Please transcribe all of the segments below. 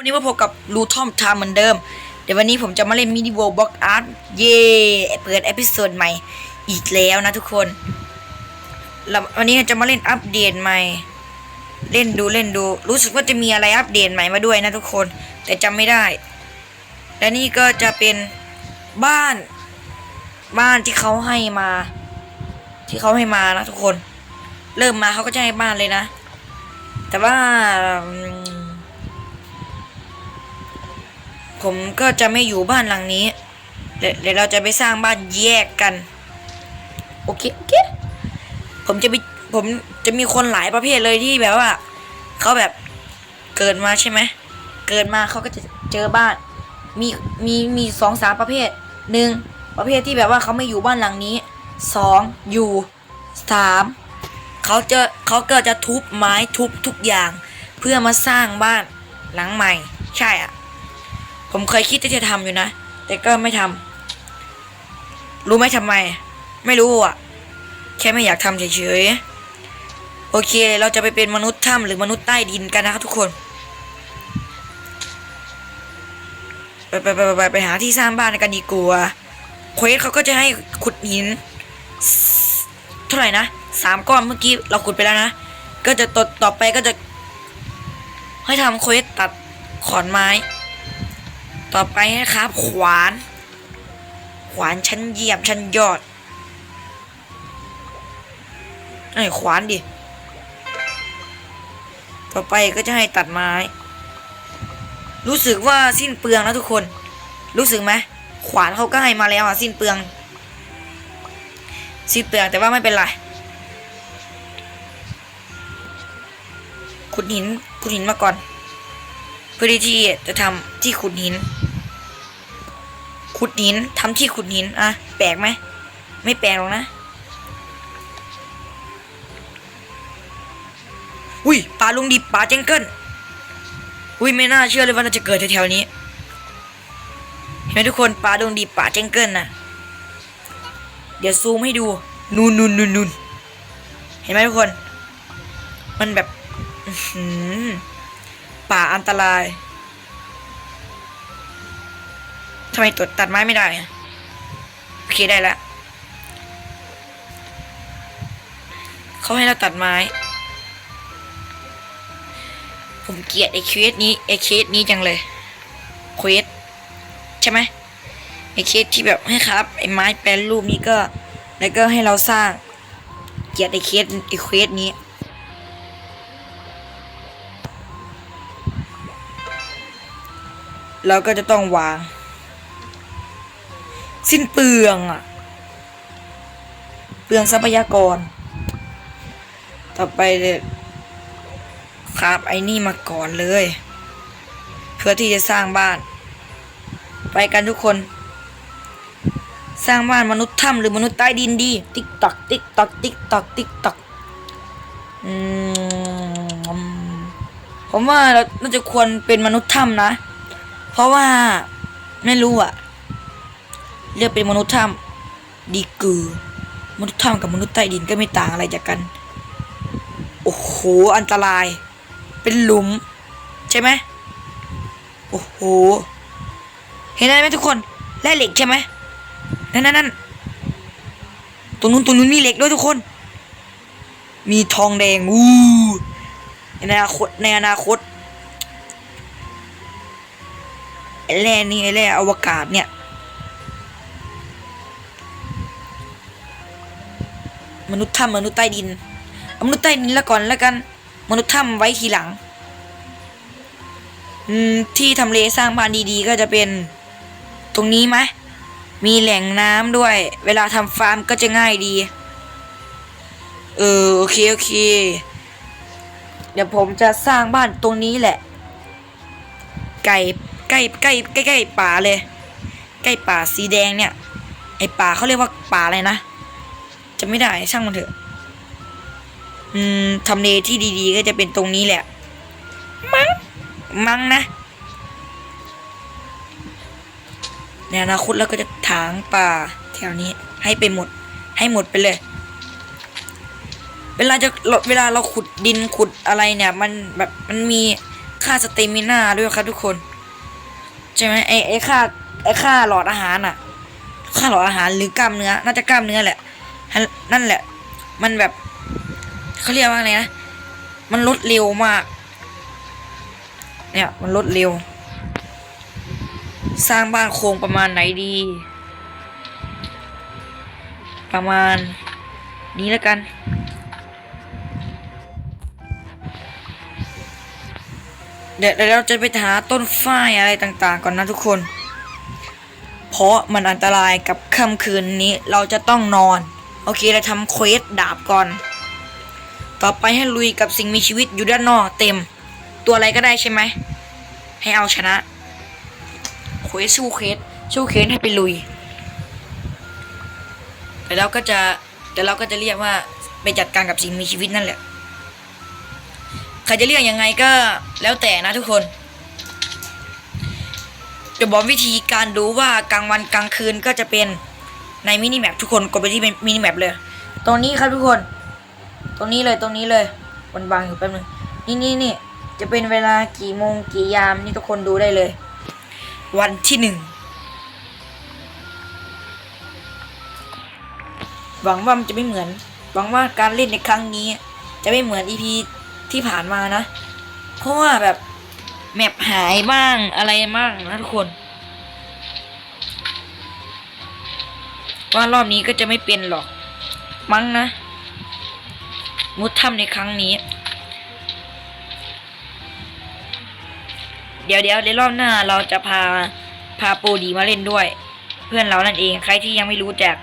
วันนี้มาพบกับรูทอมทามเหมือนเดิม เดี๋ยววันนี้ผมจะมาเล่นมินิโวบ็อกอาร์ตเย่เปิดเอพิโซดใหม่อีกแล้วนะทุกคนแล้ววันนี้จะมาเล่นอัปเดตใหม่ เล่นดูเล่นดู รู้สึกว่าจะมีอะไรอัปเดตใหม่มาด้วยนะทุกคน แต่จำไม่ได้ และนี่ก็จะเป็นบ้าน บ้านที่เขาให้มา ที่เขาให้มานะทุกคน เริ่มมาเขาก็จะให้บ้านเลยนะ แต่ว่า ผมก็จะไม่อยู่บ้านหลังนี้เดี๋ยวเราจะไปสร้างบ้านแยกกัน โอเคโอเคผมจะมีผมจะมีคนหลายประเภทเลยที่แบบว่าเขาแบบเกิดมาใช่ไหมเกิดมาเขาก็จะเจอบ้าน มีมีมีสองสามประเภทหนึ่งประเภทที่แบบว่าเขาไม่อยู่บ้านหลังนี้สองอยู่สามเขาจะเขาก็จะทุบไม้ทุบทุกอย่าง เพื่อมาสร้างบ้านหลังใหม่ ใช่อะ ผมเคยคิดที่จะทำอยู่นะ แต่ก็ไม่ทำรู้ไหมทำไม ไม่รู้อะ แค่ไม่อยากทำเฉยๆ โอเค เราจะไปเป็นมนุษย์ถ้ำหรือมนุษย์ใต้ดินกันนะครับทุกคน ไปไปไปไปไปหาที่สร้างบ้านกันดีกว่าเควสเขาก็จะให้ขุดหิน เท่าไหร่นะสามก้อนเมื่อกี้เราขุดไปแล้วนะ ก็จะต่อต่อไปก็จะ ให้ทำเควสตัดขอนไม้ ต่อไปนะครับ ขวาน ขวานชั้นเยี่ยมชั้นยอดไอ้ขวานดิ ต่อไปก็จะให้ตัดไม้ รู้สึกว่าสิ้นเปลืองนะทุกคน รู้สึกไหมขวานเขาก็ให้มาแล้วอะสิ้นเปลือง สิ้นเปลืองแต่ว่าไม่เป็นไรขุดหินขุดหินมาก่อน พื่อที่จะทำที่ขุดหิน ขุดหินทำที่ขุดหินอะแปลกไหมไม่แปลกหรอกนะอุ้ยปลาลุงดิบปลาเจงเกิลอุ้ยไม่น่าเชื่อเลยว่าเราจะเกิดแถวๆนี้เห็นไหมทุกคนปลาดงดิบปลาเจงเกิลน่ะเดี๋ยวซูมให้ดูนูนนูนนูนนูนเห็นไหมทุกคน มันแบบ อื้อหือ ป่าอันตรายทำไมตดตัดไม้ไม่ได้โอเคได้แล้วเขาให้เราตัดไม้ ผมเกลียดไอ้เควสนี้ไอ้เคสนี้จังเลยเควสใช่ไหมไอ้เคสที่แบบให้ครับไอ้ไม้แปลรูปนี้ก็ แล้วก็ให้เราสร้าง เกลียดไอ้เคสไอ้เควสนี้ เราก็จะต้องวาง สิ้นเปลืองอะเปลืองทรัพยากร ต่อไปครับไอ้นี่มาก่อนเลย เพื่อที่จะสร้างบ้าน ไปกันทุกคน สร้างบ้านมนุษย์ถ้ำหรือมนุษย์ใต้ดินดี ติ๊กตอกติ๊กตอกติ๊กตอกติ๊กตอกอืมผมว่าเราน่าจะควรเป็นมนุษย์ถ้ำนะ เพราะว่าไม่รู้อะเรียกเป็นมนุษย์ถ้ำดีกือ มนุษย์ถ้ำกับมนุษย์ใต้ดินก็ไม่ต่างอะไรจากกัน โอ้โห อันตราย เป็นหลุม ใช่ไหมโอ้โห เห็นอะไรไหมทุกคนแร่เหล็กใช่ไหมนั่นนั่นนั่นตรงนู้นตรงนู้นมีเหล็กด้วยทุกคน มีทองแดงอู้ในอนาคตในอนาคต แร่นี่ไอ้แร่อวกาศเนี่ย มนุษย์ถ้ำมนุษย์ใต้ดิน มนุษย์ใต้ดินแล้วก่อนแล้วกัน มนุษย์ถ้ำไว้ทีหลัง อืม ที่ทำเลสร้างบ้านดีๆ ก็จะเป็นตรงนี้ไหมมีแหล่งน้ำด้วย เวลาทำฟาร์มก็จะง่ายดี เออโอเคโอเค เดี๋ยวผมจะสร้างบ้านตรงนี้แหละ ไก่ ใกล้ใกล้ใกล้ใกล้ป่าเลย ใกล้ป่าสีแดงเนี่ย ไอป่าเขาเรียกว่าป่าอะไรนะจะไม่ได้ช่างมันเถอะ อืมทำเลที่ดีๆ ก็จะเป็นตรงนี้แหละ มั้งมั้งนะในอนาคตเราก็จะถางป่าแถวนี้ ให้ไปหมด ให้หมดไปเลยเวลาจะเวลาเราขุดดินขุดอะไรเนี่ย มันแบบมันมีค่าสเตมิน่าด้วยครับทุกคน ใช่ไหมไอ้ไอ้ค่าไอ้ค่าหลอดอาหารอะ ค่าหลอดอาหารหรือกล้ามเนื้อ น่าจะกล้ามเนื้อแหละนนั่นแหละ มันแบบเขาเรียกว่าไงนะ มันลดเร็วมาก เนี่ย มันลดเร็ว สร้างบ้านโครงประมาณไหนดี ประมาณนี้แล้วกัน เดี๋ยวเราจะไปหาต้นฝ้ายอะไรต่างๆ ก่อนนะทุกคน เพราะมันอันตรายกับค่ำคืนนี้เราจะต้องนอน โอเคเราทำเควสดาบก่อน ต่อไปให้ลุยกับสิ่งมีชีวิตอยู่ด้านนอกเต็ม ตัวอะไรก็ได้ใช่ไหม ให้เอาชนะเควสสู้เควสสู้เควสให้ไปลุยแต่เราก็จะแต่เราก็จะเรียกว่าไปจัดการกับสิ่งมีชีวิตนั่นแหละ ครจะเรียกยังไงก็แล้วแต่นะทุกคนจะบอกวิธีการดูว่ากลางวันกลางคืนก็จะเป็นในมินิแมปทุกคนกดไปที่มินิแมปเลย ตรงนี้ครับทุกคน ตรงนี้เลยตรงนี้เลยมันบางอยู่แป๊บนึงนี่นี่นี่จะเป็นเวลากี่โมงกี่ยามนี่ทุกคนดูได้เลย วันที่หนึ่งหวังว่ามันจะไม่เหมือน หวังว่าการเล่นในครั้งนี้ จะไม่เหมือนอีพี ที่ผ่านมานะ เพราะว่าแบบแมปหายบ้างอะไรบ้างนะทุกคน ว่ารอบนี้ก็จะไม่เป็นหรอก มั้งนะ มุดถ้ำในครั้งนี้ เดี๋ยวเดี๋ยวในรอบหน้าเราจะพาพาปรดีมาเล่นด้วย เพื่อนเรานั่นเองใครที่ยังไม่รู้จัก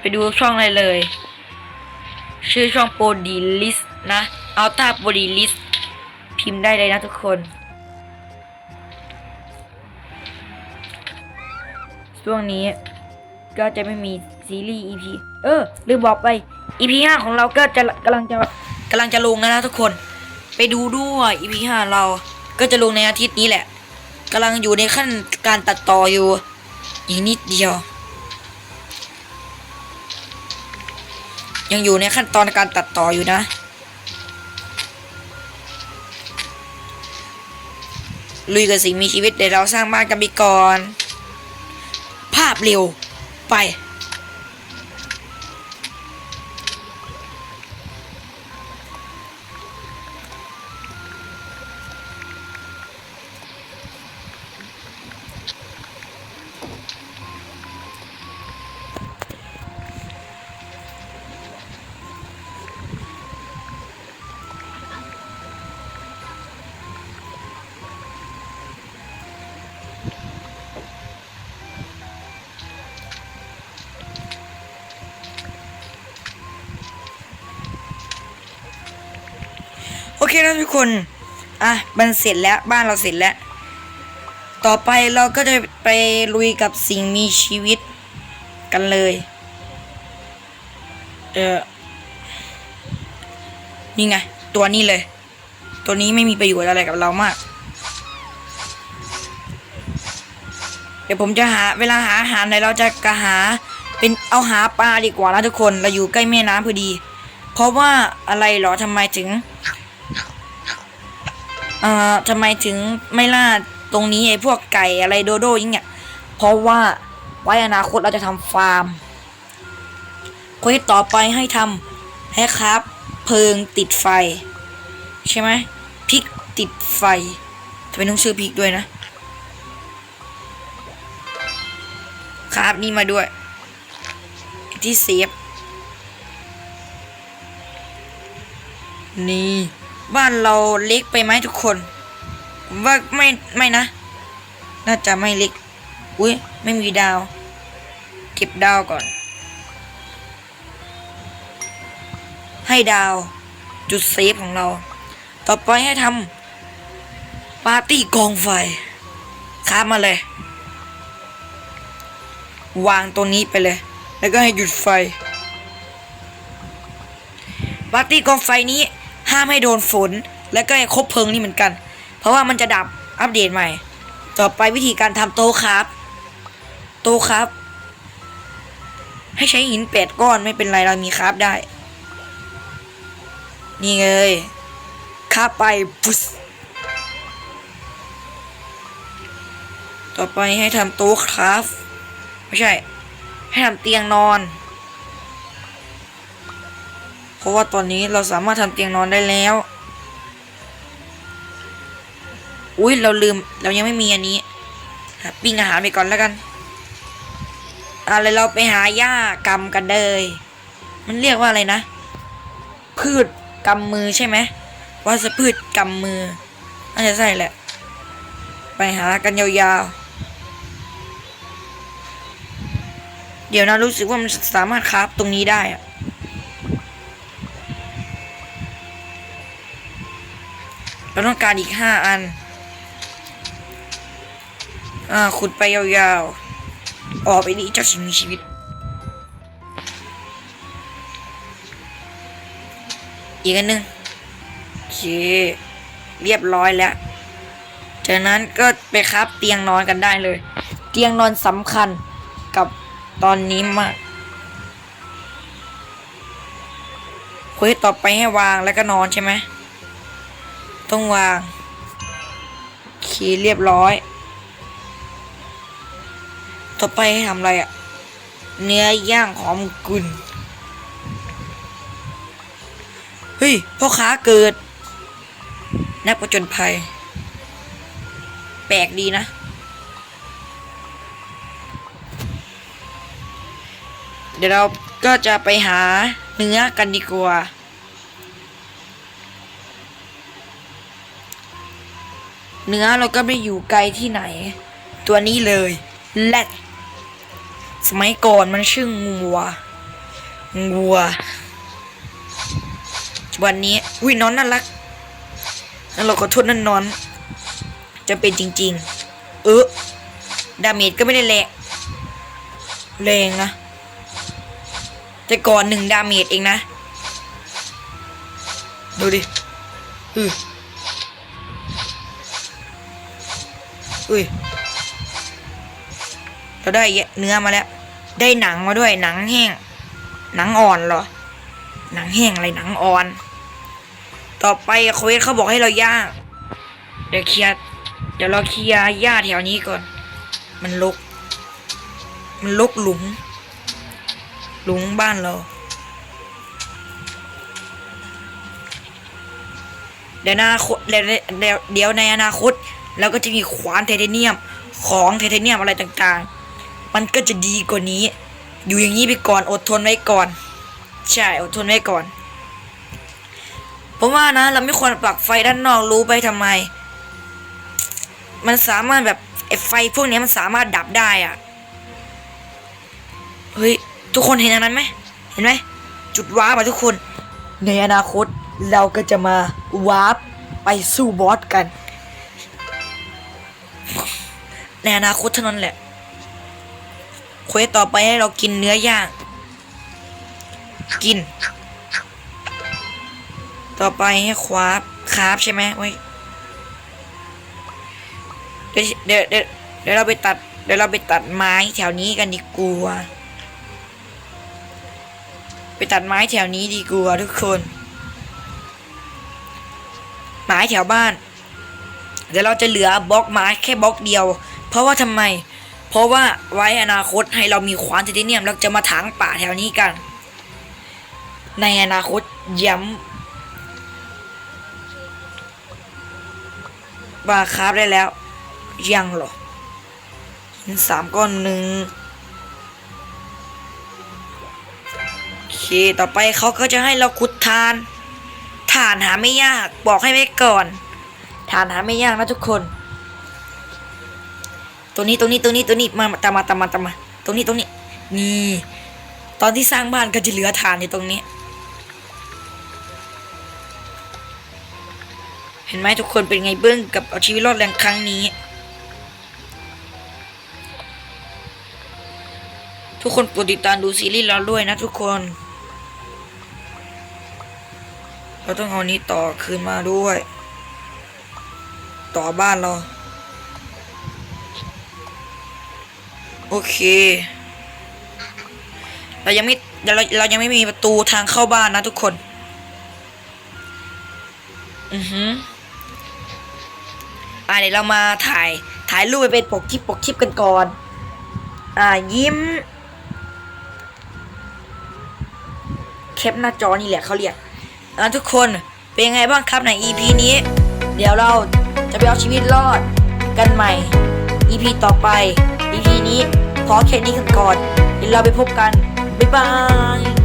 ไปดูช่องเลยเลย ชื่อช่องโปรดีลิส นะเอาตาโปรดีลิสพิมพ์ได้เลยนะทุกคน ช่วงนี้ก็จะไม่มีซีรีส์ EP เออ ลืมบอกไป EP ห้าของเราก็จะกำลังจะกำลังจะลงแล้วนะทุกคน ไปดูด้วย EP ห้าเราก็จะลงในอาทิตย์นี้แหละกำลังอยู่ในขั้นการตัดต่ออยู่อีกนิดเดียว ยังอยู่ในขั้นตอนการตัดต่ออยู่นะ ลุยกับสิ่งมีชีวิตเดี๋ยวเราสร้างบ้านกันไปก่อน ภาพเร็วไป โอเคนะทุกคน อะมันเสร็จแล้วบ้านเราเสร็จแล้ว ต่อไปเราก็จะไปลุยกับสิ่งมีชีวิตกันเลย เออนี่ไง ตัวนี้เลย ตัวนี้ไม่มีประโยชน์อะไรกับเรามาก เดี๋ยวผมจะหาเวลาหาอาหารเดี๋ยวเราจะกะหาเป็นเอาหาปลาดีกว่านะทุกคน เราอยู่ใกล้แม่น้ำพอดี เพราะว่าอะไรเหรอทำไมถึง เอ่อทำไมถึงไม่ล่าตรงนี้ไอ้พวกไก่อะไรโดโดยิ่งเนี่ยเพราะว่าไว้อนาคตเราจะทำฟาร์มเควสต่อไปให้ทำให้ครับ เพลิงติดไฟ ใช่ไหมพริกติดไฟทำไมต้องชื่อพริกด้วยนะ ครับนี่มาด้วย ที่เซฟนี่ บ้านเราเล็กไปไหมทุกคน ว่าไม่ไม่นะ น่าจะไม่เล็ก อุ้ยไม่มีดาว เก็บดาวก่อน ให้ดาว จุดเซฟของเรา ต่อไปให้ทำปาร์ตี้กองไฟข้ามมาเลย วางตัวนี้ไปเลย แล้วก็ให้หยุดไฟปาร์ตี้กองไฟนี้ ห้ามให้โดนฝน และก็คบเพลิงนี่เหมือนกัน เพราะว่ามันจะดับอัปเดตใหม่ ต่อไปวิธีการทำโต๊ะครับ โต๊ะครับ ให้ใช้หินแปดก้อนไม่เป็นไรเรามีครับได้ นี่เลยข้าไปปุ๊ต่อไปให้ทำโต๊ะครับ ไม่ใช่ ให้ทำเตียงนอน เพราะว่าตอนนี้เราสามารถทำเตียงนอนได้แล้ว อุ้ยเราลืมเรายังไม่มีอันนี้ปิ้งอาหารไปก่อนแล้วกันอะไรเราไปหาหญ้ากำกันเลยมันเรียกว่าอะไรนะ พืชกำมือใช่ไหมว่าจะพืชกำมือน่าจะใช่แหละ ไปหากันยาวๆ เดี๋ยวนะรู้สึกว่ามันสามารถคราฟตรงนี้ได้อะ เราต้องการอีกห้าอัน อ่า ขุดไปยาวๆ ออกไปดิเจ้าสิ่งมีชีวิต อีกอันหนึ่งโอเค เรียบร้อยแล้ว จากนั้นก็ไปครับเตียงนอนกันได้เลย เตียงนอนสำคัญกับตอนนี้มากควสต่อไปให้วางแล้วก็นอนใช่ไหม ต้องวางโอเคเรียบร้อย ต่อไปให้ทำอะไรอะ่ะ เนื้อย่างหอมกุนเฮ้ยพ่อค้าเกิด นักประจนภัย แปลกดีนะเดี๋ยวเราก็จะไปหาเนื้อกันดีกว่า เนื้อเราก็ไม่อยู่ไกลที่ไหน ตัวนี้เลยแรดสมัยก่อนมันชื่องัว งัว วันนี้อุ้ยนอนน่ารักแล้วเราขอโทษนั่นนอน จะเป็นจริง ๆ เออดาเมจก็ไม่ได้แรงแรงนะแต่ก่อนหนึ่งดาเมจเองนะ ดูดิอือ อุ้ยเราได้เนื้อมาแล้ว ได้หนังมาด้วยหนังแห้ง หนังอ่อนเหรอ หนังแห้งอะไรหนังอ่อน ต่อไปโคเวสเขาบอกให้เราย่าง เดี๋ยวเคลียร์เดี๋ยวเราเคลียร์หญ้าแถวนี้ก่อน มันลก มันลกหลุม หลุมบ้านเรา เดี๋ยวนาคตเดี๋ยวเดี๋ยวเดี๋ยวในอนาคต เราก็จะมีขวานไทเทเนียมของไทเทเนียมอะไรต่างๆ มันก็จะดีกว่านี้ อยู่อย่างนี้ไปก่อนอดทนไว้ก่อน ใช่อดทนไว้ก่อนผมว่านะ เราไม่ควรปักไฟด้านนอกรู้ไปทำไม มันสามารถแบบไฟพวกนี้มันสามารถดับได้อะเฮ้ยทุกคนเห็นอันนั้นไหมเห็นไหมจุดว้าร์ปทุกคน ในอนาคตเราก็จะมาว้าร์ปไปสู้บอสกัน ในอนาคตเท่านั้นแหละเควสต่อไปให้เรากินเนื้อย่าง กิน ต่อไปให้คว้าคราฟใช่ไหมไว้เดี๋ยวเดี๋ยวเดี๋ยวเดี๋ยวเราไปตัด เดี๋ยวเราไปตัดไม้แถวนี้กันดีกว่าไปตัดไม้แถวนี้ดีกว่าทุกคน ไม้แถวบ้าน เดี๋ยวเราจะเหลือบล็อกไม้แค่บล็อกเดียว เพราะว่าทำไม เพราะว่าไว้อนาคตให้เรามีควานไทเทเนียมเราจะมาถางป่าแถวนี้กัน ในอนาคตย้ำบาคราฟได้แล้ว ยังหรอหินสามก้อนหนึ่งโอเค ต่อไปเขาก็จะให้เราขุดทานฐานหาไม่ยากบอกให้ไว้ก่อน ฐานหาไม่ยากนะทุกคน ตัวนี้ตัวนี้ตัวนี้ตัวนี้มาตามมาตามมาตามมาตรงนี้ตรงนี้ นี่ ตอนที่สร้างบ้านก็จะเหลือฐานอยู่ตรงนี้ เห็นไหมทุกคนเป็นไงเบื้องกับเอาชีวิตรอดแรงครั้งนี้ ทุกคนโปรดติดตามดูซีรีส์เราด้วยนะทุกคนเราต้องเอานี้ต่อคืนมาด้วย ต่อบ้านเรา โอเค เรายังไม่เราเรายังไม่มีประตูทางเข้าบ้านนะทุกคน อือฮึอ่าเดี๋ยวเรามาถ่าย ถ่ายรูปไปเป็นปกคลิปปกคลิปกันก่อน อ่ายิ้มแคปหน้าจอนี่แหละเขาเรียกอ่าทุกคนเป็นไงบ้างครับใน EP นี้ เดี๋ยวเรา จะไปเอาชีวิตรอดกันใหม่ EP ต่อไป EP นี้ขอแค่นี้กันก่อนเดี๋ยวเราไปพบกัน บ๊ายบาย